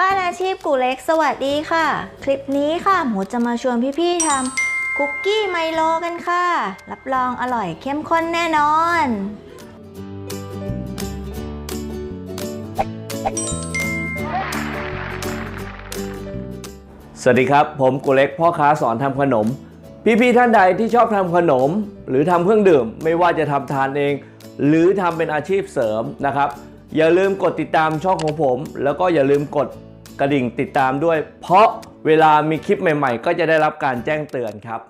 บ้านอาชีพกูเล็กสวัสดีค่ะ คลิปนี้ค่ะหมูจะมาชวนพี่ๆทำคุกกี้ไมโลกันค่ะ รับรองอร่อยเข้มข้นแน่นอน สวัสดีครับ ผมกุเล็กพ่อค้าสอนทำขนม พี่ๆท่านใดที่ชอบทำขนม หรือทำเครื่องดื่ม ไม่ว่าจะทำทานเอง หรือทำเป็นอาชีพเสริมนะครับ อย่าลืมกดติดตามช่องของผม แล้วก็อย่าลืมกดกระดิ่งติดตามด้วย เพราะเวลามีคลิปใหม่ ๆ ก็จะได้รับการแจ้งเตือนครับ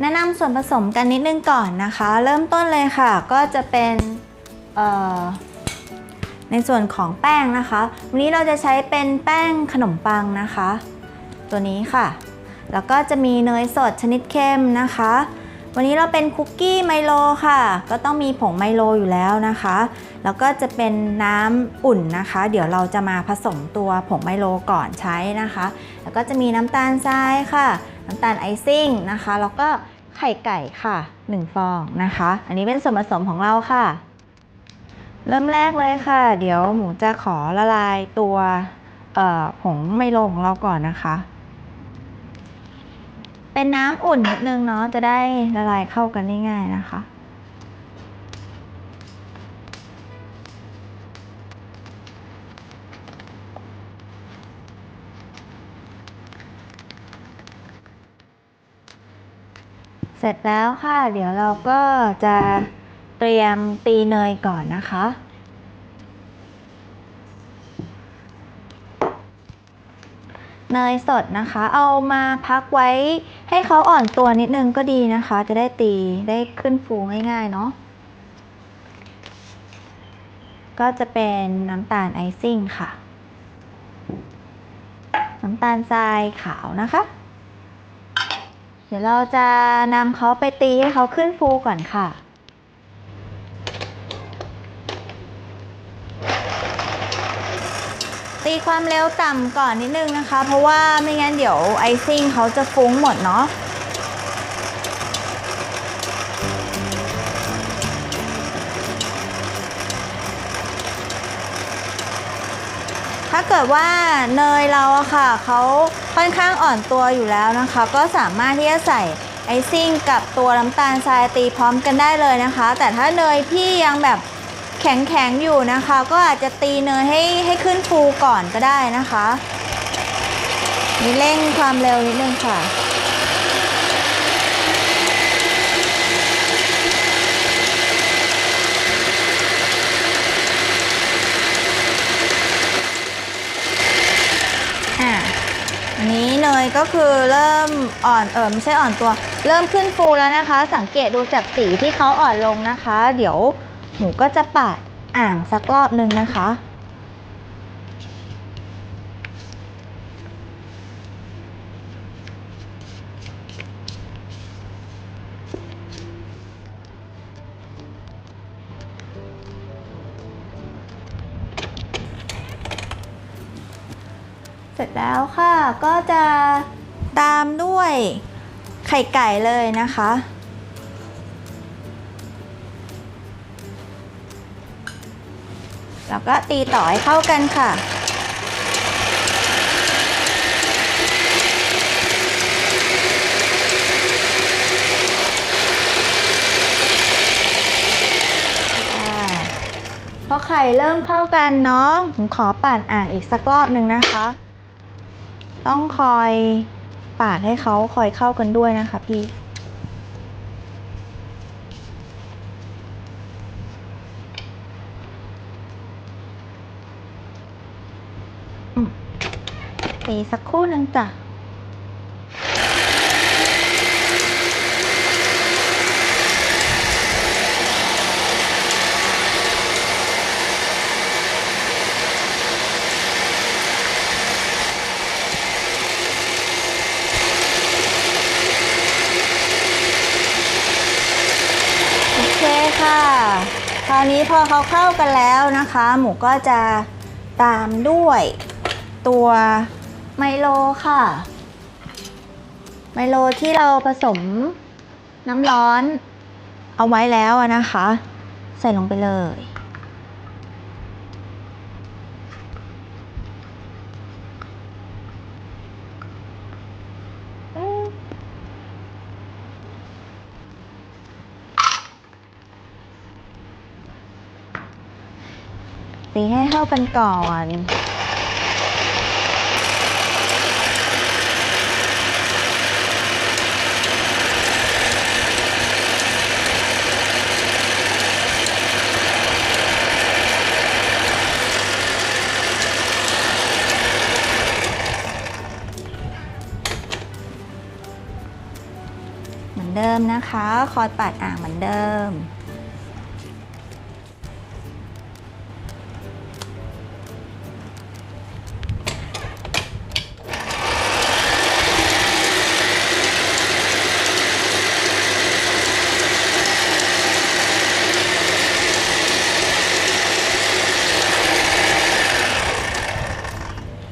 แนะนำส่วนผสมกันนิดนึงก่อนนะคะ เริ่มต้นเลยค่ะ ก็จะเป็นเอ่อในส่วนของแป้งนะคะ วันนี้เราจะใช้เป็นแป้งขนมปังนะคะ ตัวนี้ค่ะ แล้วก็จะมีเนยสดชนิดเข้มนะคะ วันนี้เราเป็นคุกกี้ไมโลค่ะ ก็ต้องมีผงไมโลอยู่แล้วนะคะ แล้วก็จะเป็นน้ำอุ่นนะคะ เดี๋ยวเราจะมาผสมตัวผงไมโลก่อนใช้นะคะ แล้วก็จะมีน้ำตาลทรายค่ะ น้ำตาลไอซิ่งนะคะ แล้วก็ไข่ไก่ค่ะ1ฟองนะคะ อันนี้เป็นส่วนผสมของเราค่ะ เริ่มแรกเลยค่ะ เดี๋ยวหมูจะขอละลายตัวผงไมโลของเราก่อนนะคะ เป็นน้ำอุ่นนิดนึงเนาะจะได้ละลายเข้ากันได้ง่ายนะคะ เสร็จแล้วค่ะ เดี๋ยวเราก็จะเตรียมตีเนยก่อนนะคะ เนยสดนะคะ เอามาพักไว้ให้เขาอ่อนตัวนิดนึงก็ดีนะคะ จะได้ตีได้ขึ้นฟูง่ายๆเนาะก็จะเป็นน้ำตาลไอซิ่งค่ะ น้ำตาลทรายขาวนะคะ เดี๋ยวเราจะนำเขาไปตีให้เขาขึ้นฟูก่อนค่ะ ตีความเร็วต่ำก่อนนิดนึงนะคะ เพราะว่าไม่งั้นเดี๋ยวไอซิ่งเขาจะฟุ้งหมดเนาะถ้าเกิดว่าเนยเราอะค่ะเขาค่อนข้างอ่อนตัวอยู่แล้วนะคะ ก็สามารถที่จะใส่ไอซิ่งกับตัวน้ำตาลทรายตีพร้อมกันได้เลยนะคะ แต่ถ้าเนยพี่ยังแบบ แข็งๆอยู่นะคะ ก็อาจจะตีเนยให้ให้ขึ้นฟูก่อนก็ได้นะคะนี่เร่งความเร็วนิดนึงค่ะอะอันนี้เนยก็คือเริ่มอ่อนเออไม่ใช่อ่อนตัว เริ่มขึ้นฟูแล้วนะคะ สังเกตดูจากสีที่เขาอ่อนลงนะคะ เดี๋ยว หมูก็จะปาดอ่างสักรอบหนึ่งนะคะ เสร็จแล้วค่ะก็จะตามด้วยไข่ไก่เลยนะคะ แล้วก็ตีต่อให้เข้ากันค่ะอ่าพอไข่เริ่มเข้ากันเนาะผมขอปั่นอ่างอีกสักรอบหนึ่งนะคะ ต้องคอยปาดให้เขาคอยเข้ากันด้วยนะคะพี่ ตีสักครู่หนึ่งจ้ะโอเคค่ะคราวนี้พอเขาเข้ากันแล้วนะคะ หมูก็จะตามด้วยตัว ไมโลค่ะ ไมโลที่เราผสมน้ำร้อน เอาไว้แล้วนะคะ ใส่ลงไปเลย ตีให้เข้ากันก่อน อนเดิมนะคะ คอยปัดอ่างเหมือนเดิม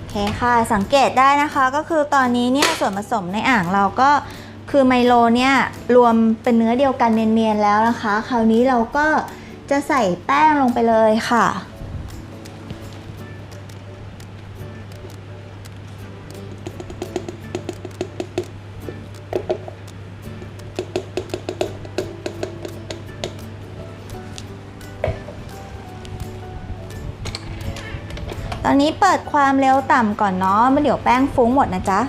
โอเคค่ะ สังเกตได้นะคะก็คือตอนนี้เนี่ยส่วนผสมในอ่างเราก็ คือไมโลเนี่ยรวมเป็นเนื้อเดียวกันเนียนๆแล้วนะคะ คราวนี้เราก็จะใส่แป้งลงไปเลยค่ะ ตอนนี้เปิดความเร็วต่ำก่อนเนาะไม่เดี๋ยวแป้งฟุ้งหมดนะจ๊ะ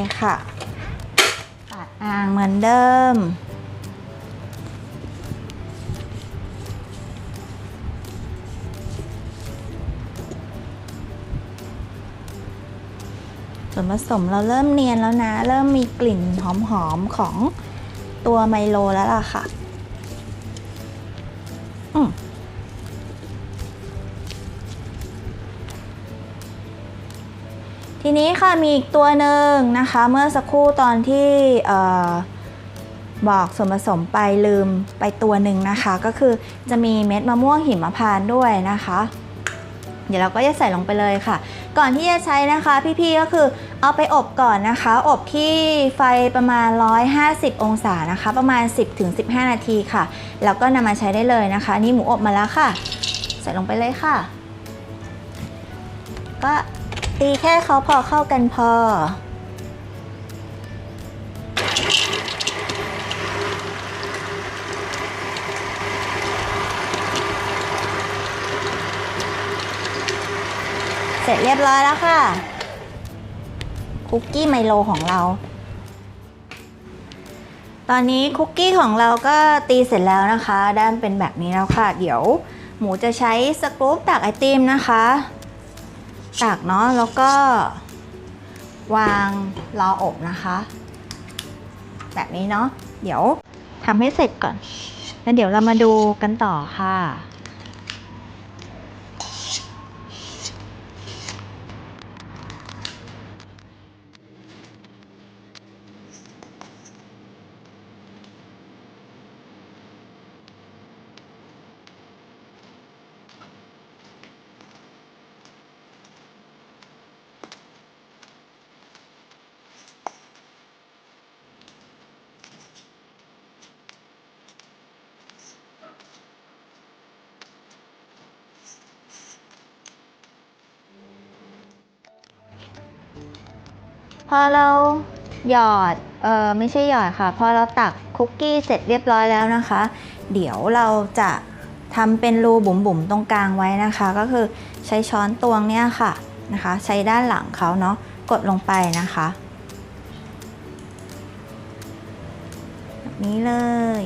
คค่ะปัดอ่างเหมือนเดิม ส่วนผสมเราเริ่มเนียนแล้วนะ เริ่มมีกลิ่นหอมๆของตัวไมโลแล้วล่ะค่ะ อืม ทีนี้ค่ะมีอีกตัวหนึ่งนะคะ เมื่อสักครู่ตอนที่บอกส่วนผสมไปลืมไปตัวหนึ่งนะคะ ก็คือจะมีเม็ดมะม่วงหิมพานต์ด้วยนะคะ เดี๋ยวเราก็จะใส่ลงไปเลยค่ะ ก่อนที่จะใช้นะคะพี่ๆก็คือเอาไปอบก่อนนะคะ อบที่ไฟประมาณ 150 องศานะคะ ประมาณ 10-15 นาทีค่ะ แล้วก็นำมาใช้ได้เลยนะคะ นี่หมูอบมาแล้วค่ะ ใส่ลงไปเลยค่ะ ก็ ตีแค่เขาพอเข้ากันพอ เสร็จเรียบร้อยแล้วค่ะ คุกกี้ไมโลของเรา ตอนนี้คุกกี้ของเราก็ตีเสร็จแล้วนะคะ ด้านเป็นแบบนี้แล้วค่ะ เดี๋ยวหมูจะใช้สกรูปตักไอติมนะคะ ตักเนาะแล้วก็วางรออบนะคะ แบบนี้เนาะเดี๋ยวทำให้เสร็จก่อน แล้วเดี๋ยวเรามาดูกันต่อค่ะ อเราหยอดเออไม่ใช่หยอดค่ะ พอเราตักคุกกี้เสร็จเรียบร้อยแล้วนะคะ เดี๋ยวเราจะทำเป็นรูบุ๋มๆตรงกลางไว้นะคะ ก็คือใช้ช้อนตวงเนี่ยค่ะนะคะ ใช้ด้านหลังเขาเนาะกดลงไปนะคะแบบนี้เลย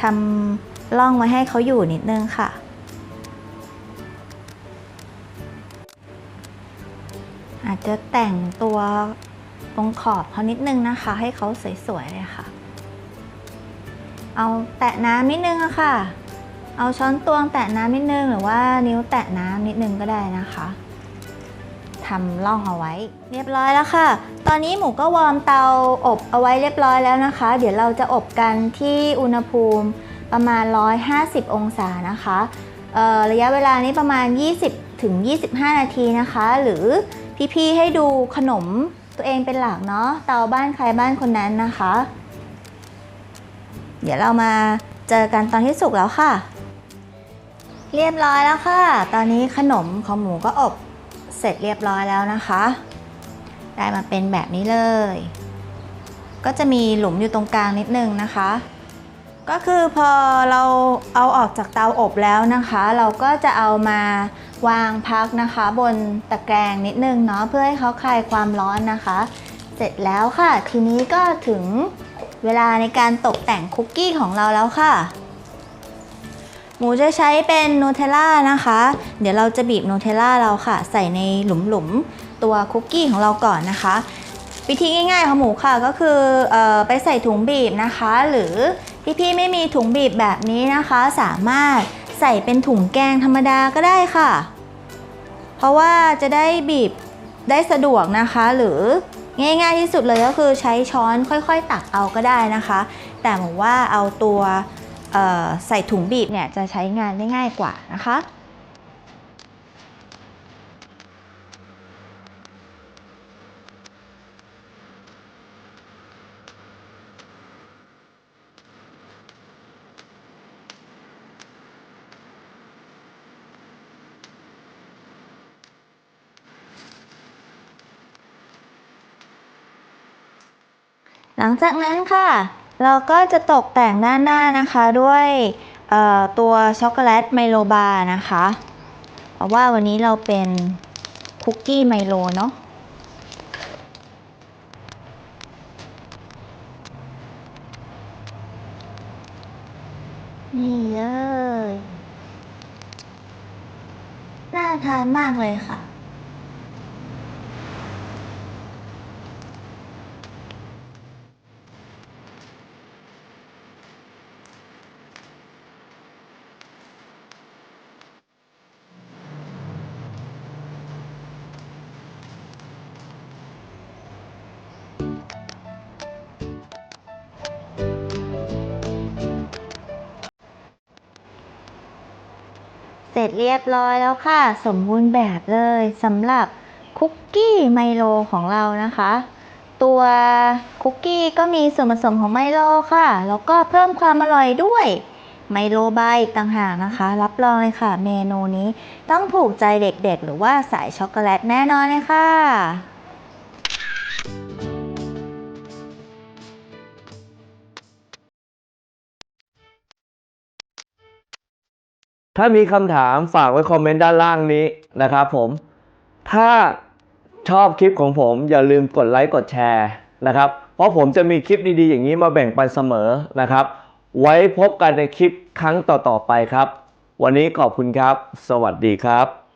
ทำ ร่องไว้ให้เขาอยู่นิดนึงค่ะ อาจจะแต่งตัวตรงขอบเขานิดนึงนะคะ ให้เขาสวยๆเลยค่ะ เอาแตะน้ำนิดนึงอะค่ะ เอาช้อนตวงแตะน้ำนิดนึงหรือว่านิ้วแตะน้ำนิดนึงก็ได้นะคะทำร่องเอาไว้ เรียบร้อยแล้วค่ะ ตอนนี้หมูก็วอร์มเตาอบเอาไว้เรียบร้อยแล้วนะคะ เดี๋ยวเราจะอบกันที่อุณหภูมิ ประมาณ 150 องศานะคะระยะเวลานี้ประมาณ 20ถึง25 นาทีนะคะ หรือพี่ๆให้ดูขนมตัวเองเป็นหลักเนาะเตาบ้านใครบ้านคนนั้นนะคะ เดี๋ยวเรามาเจอกันตอนที่สุกแล้วค่ะ เรียบร้อยแล้วค่ะ ตอนนี้ขนมของหมูก็อบเสร็จเรียบร้อยแล้วนะคะ ได้มาเป็นแบบนี้เลย ก็จะมีหลุมอยู่ตรงกลางนิดนึงนะคะ ก็คือพอเราเอาออกจากเตาอบแล้วนะคะ เราก็จะเอามาวางพักนะคะ บนตะแกรงนิดนึงเนาะเพื่อให้เขาคลายความร้อนนะคะ เสร็จแล้วค่ะ ทีนี้ก็ถึงเวลาในการตกแต่งคุกกี้ของเราแล้วค่ะ หมูจะใช้เป็นนูเทลล่านะคะ เดี๋ยวเราจะบีบนูเทลล่าเราค่ะ ใส่ในหลุมๆตัวคุกกี้ของเราก่อนนะคะ วิธีง่ายๆของหมูค่ะก็คือออไปใส่ถุงบีบนะคะ หรือ พี่ๆไม่มีถุงบีบแบบนี้นะคะ สามารถใส่เป็นถุงแกงธรรมดาก็ได้ค่ะ เพราะว่าจะได้บีบได้สะดวกนะคะ หรือง่ายๆที่สุดเลยก็คือใช้ช้อนค่อยๆ ตักเอาก็ได้นะคะ แต่ผมว่าเอาตัวใส่ถุงบีบเนี่ยจะใช้งานได้ง่ายกว่านะคะ หลังจากนั้นค่ะ เราก็จะตกแต่งด้านหน้านะคะด้วยตัวช็อกโกแลตไมโลบาร์นะคะเพราะว่าวันนี้เราเป็นคุกกี้ไมโลเนาะนี่เลย น่าทานมากเลยค่ะ ร็จเรียบร้อยแล้วค่ะ สมบูรณ์แบบเลยสำหรับคุกกี้ไมโลของเรานะคะ ตัวคุกกี้ก็มีส่วนผสมของไมโลค่ะ แล้วก็เพิ่มความอร่อยด้วยไมโลบายอีกต่างหากนะคะ รับรองเลยค่ะ เมนูนี้ต้องผูกใจเด็กๆ หรือว่าสายช็อกโกแลตแน่นอนเลยค่ะ ถ้ามีคำถามฝากไว้คอมเมนต์ด้านล่างนี้นะครับผม ถ้าชอบคลิปของผมอย่าลืมกดไลค์กดแชร์นะครับ เพราะผมจะมีคลิปดีๆอย่างนี้มาแบ่งปันเสมอนะครับ ไว้พบกันในคลิปครั้งต่อๆไปครับ วันนี้ขอบคุณครับ สวัสดีครับ